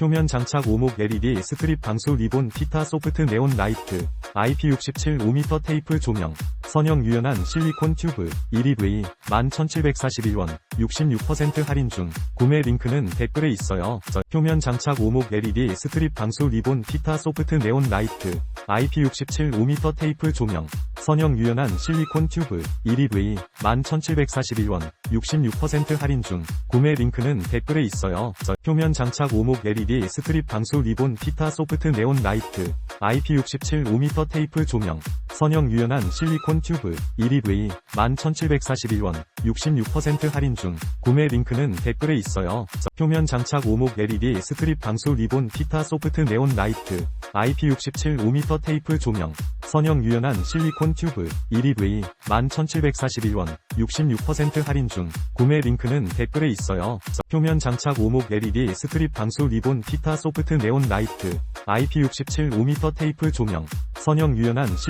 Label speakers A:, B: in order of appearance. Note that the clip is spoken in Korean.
A: 표면 장착 오목 LED 스트립 방수 리본 피타 소프트 네온 라이트 IP67 5m 테이프 조명 선형 유연한 실리콘 튜브 1EV 11,741원 66% 할인 중 구매 링크는 댓글에 있어요. 저- 표면 장착 오목 LED 스트립 방수 리본 피타 소프트 네온 라이트 IP67 5m 테이프 조명 선형 유연한 실리콘 튜브 1EV 11,741원 66% 할인 중 구매 링크는 댓글에 있어요. 저- 표면 장착 오목 LED 스트립 방수 리본 피타 소프트 네온 라이트 IP67 5m 테이프 조명 선형 유연한 실리콘 튜브 1EV 11,741원 66% 할인 중 구매 링크는 댓글에 있어요. 저- 표면 장착 오목 LED 스트립 방수 리본 피타 소프트 네온 라이트 IP67 5m 테이프 조명 선형 유연한 실리콘 튜브 1EV 11,741원 66% 할인 중 구매 링크는 댓글에 있어요. 저- 표면 장착 오목 LED 스트립 방수 리본 피타 소프트 네온 라이트 IP67 5m 테이프 조명 선형 유연한